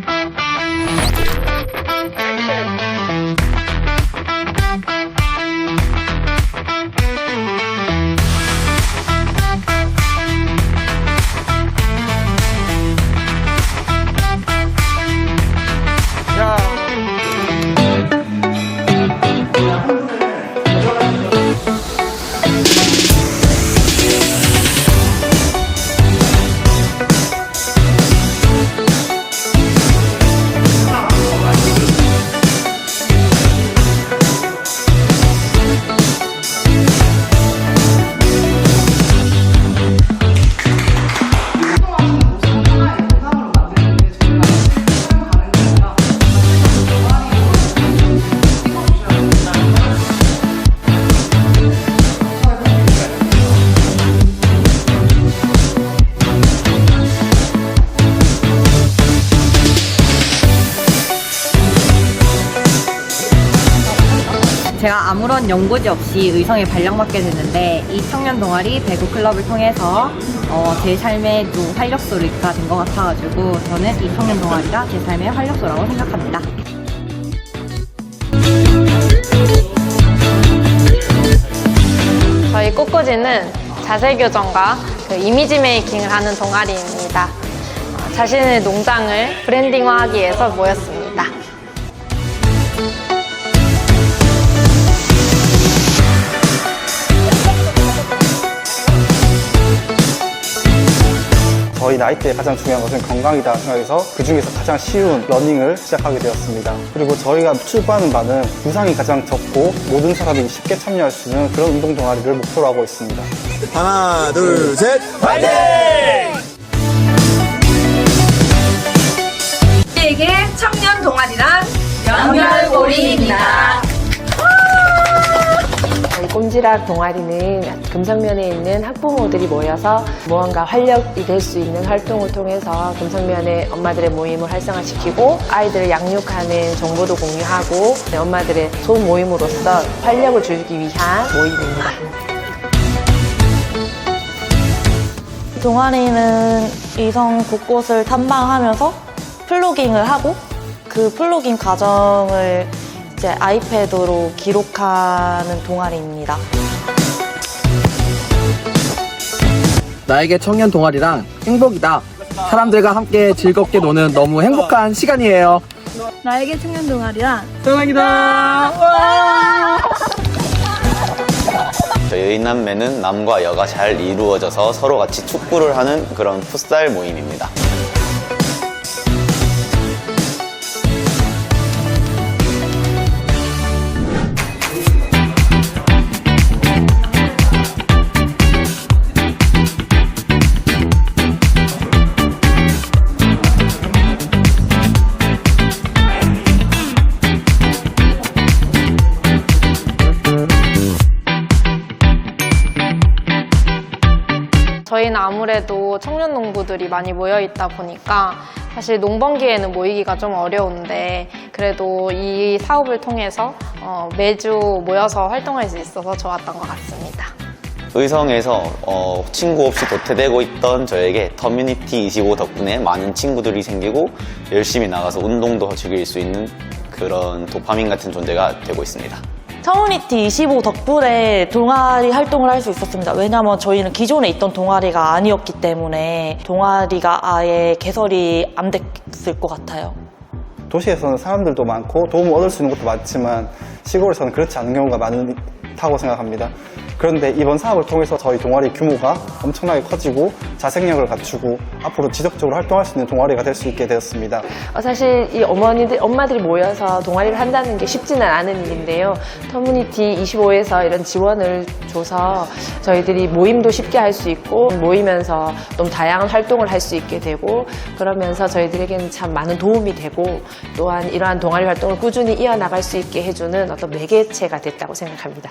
제가 아무런 연고지 없이 의성에 발령받게 됐는데 이 청년 동아리 배구 클럽을 통해서 어, 제 삶의 또 활력소가 된 것 같아가지고 저는 이 청년 동아리가 제 삶의 활력소라고 생각합니다. 저희 꽃꽂이는 자세 교정과 그 이미지 메이킹을 하는 동아리입니다. 어, 자신의 농장을 브랜딩화하기 위해서 모였습니다. 나이 때에 가장 중요한 것은 건강이다 생각해서 그 중에서 가장 쉬운 러닝을 시작하게 되었습니다. 그리고 저희가 출발하는 바는 부상이 가장 적고 모든 사람이 쉽게 참여할 수 있는 그런 운동 동아리를 목표로 하고 있습니다. 하나, 둘, 셋. 우리에게 청년 동아리란 연결고리입니다. 꼼지락 동아리는 금성면에 있는 학부모들이 모여서 무언가 활력이 될 수 있는 활동을 통해서 금성면의 엄마들의 모임을 활성화시키고 아이들을 양육하는 정보도 공유하고 엄마들의 소모임으로서 활력을 주기 위한 모임입니다. 동아리는 이성 곳곳을 탐방하면서 플로깅을 하고 그 플로깅 과정을 이제 아이패드로 기록하는 동아리입니다. 나에게 청년 동아리랑 행복이다. 사람들과 함께 즐겁게 노는 너무 행복한 시간이에요. 나에게 청년 동아리란 사랑이다. 저희 남매는 남과 여가 잘 이루어져서 서로 같이 축구를 하는 그런 풋살 모임입니다. 저희는 아무래도 청년 농부들이 많이 모여 있다 보니까 사실 농번기에는 모이기가 좀 어려운데 그래도 이 사업을 통해서 어, 매주 모여서 활동할 수 있어서 좋았던 것 같습니다. 의성에서 어, 친구 없이 도태되고 있던 저에게 터뮤니티 25 덕분에 많은 친구들이 생기고 열심히 나가서 운동도 즐길 수 있는 그런 도파민 같은 존재가 되고 있습니다. 커뮤니티 25 덕분에 동아리 활동을 할 수 있었습니다. 왜냐하면 저희는 기존에 있던 동아리가 아니었기 때문에 동아리가 아예 개설이 안 됐을 것 같아요. 도시에서는 사람들도 많고 도움을 얻을 수 있는 것도 많지만 시골에서는 그렇지 않은 경우가 많다고 생각합니다. 그런데 이번 사업을 통해서 저희 동아리 규모가 엄청나게 커지고 자생력을 갖추고 앞으로 지속적으로 활동할 수 있는 동아리가 될 수 있게 되었습니다. 어, 사실 이 어머니들, 엄마들이 모여서 동아리를 한다는 게 쉽지는 않은 일인데요. 터뮤니티 25에서 이런 지원을 줘서 저희들이 모임도 쉽게 할 수 있고 모이면서 좀 다양한 활동을 할 수 있게 되고 그러면서 저희들에게는 참 많은 도움이 되고 또한 이러한 동아리 활동을 꾸준히 이어나갈 수 있게 해주는 어떤 매개체가 됐다고 생각합니다.